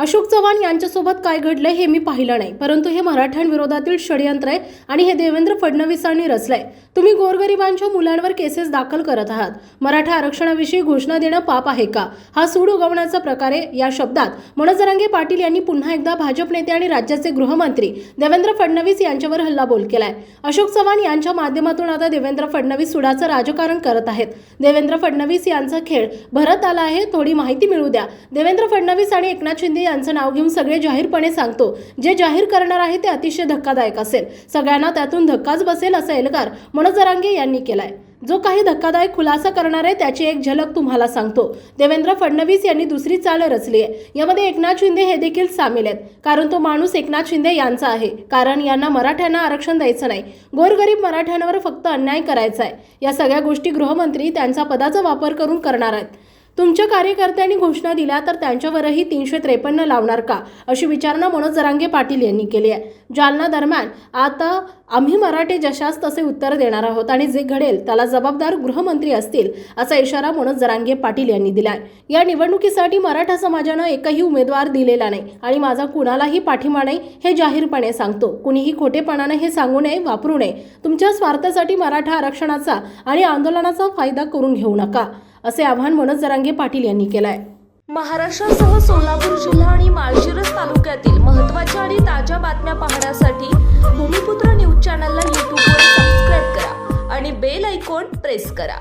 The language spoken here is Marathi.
अशोक चव्हाण यांच्यासोबत काय घडलंय हे मी पाहिलं नाही. परंतु हे मराठ्यांविरोधातील षडयंत्र आहे आणि हे देवेंद्र फडणवीसांनी रचलंय. तुम्ही गोरगरिबांच्या मुलांवर केसेस दाखल करत आहात. मराठा आरक्षणाविषयी घोषणा देणं पाप आहे का? हा सूड उगवण्याचा प्रकारे या शब्दात. मनोजरांगे पाटील यांनी पुन्हा एकदा भाजप नेते आणि राज्याचे गृहमंत्री देवेंद्र फडणवीस यांच्यावर हल्लाबोल केलाय. अशोक चव्हाण यांच्या माध्यमातून आता देवेंद्र फडणवीस सुडाचं राजकारण करत आहेत. देवेंद्र फडणवीस यांचा खेळ भरत आला आहे थोडी माहिती मिळू द्या. देवेंद्र फडणवीस आणि एकनाथ शिंदे यांचं नाव घेऊन सगळे जाहीरपणे सांगतो. जे जाहीर करणार आहे ते अतिशय धक्कादायक असेल. सगळ्यांना त्यातून धक्काच बसेल असा एल्गार मनोज जरांगे यांनी केलाय. जो काही धक्कादायक खुलासा करणार आहे त्याची एक झलक तुम्हाला सांगतो. देवेंद्र फडणवीस यांनी दुसरी चाल रचली आहे यामध्ये एकनाथ शिंदे हे देखील सामील आहेत. कारण तो माणूस एकनाथ शिंदे यांचा आहे. कारण यांना मराठ्यांना आरक्षण द्यायचं नाही. गोरगरीब मराठ्यांवर फक्त अन्याय करायचा आहे या सगळ्या गोष्टी गृहमंत्री त्यांचा पदाचा वापर करून करणार आहेत. तुमच्या कार्यकर्त्यांनी घोषणा दिल्या तर त्यांच्यावरही तीनशे त्रेपन्न लावणार का? अशी विचारणा मनोज जरांगे पाटील यांनी केली आहे. जालना दरम्यान आता आम्ही मराठे जशास तसे उत्तर देणार आहोत आणि जे घडेल त्याला जबाबदार गृहमंत्री असतील असा इशारा मनोज जरांगे पाटील यांनी दिलाय. या निवडणुकीसाठी मराठा समाजानं एकही उमेदवार दिलेला नाही आणि माझा कुणालाही पाठिंबा नाही हे जाहीरपणे सांगतो. कुणीही खोटेपणाने हे सांगू नये वापरू नये. तुमच्या स्वार्थासाठी मराठा आरक्षणाचा आणि आंदोलनाचा फायदा करून घेऊ नका. असे आवाहन मनोज जरांगे पाटील यांनी केलंय. महाराष्ट्रासह सोलापूर जिल्हा आणि माळशिरस तालुक्यातील महत्त्वाच्या आणि ताज्या बातम्या पाहण्यासाठी भूमिपुत्र न्यूज चॅनलला यूट्यूबवर सबस्क्राईब करा आणि बेल आयकॉन प्रेस करा.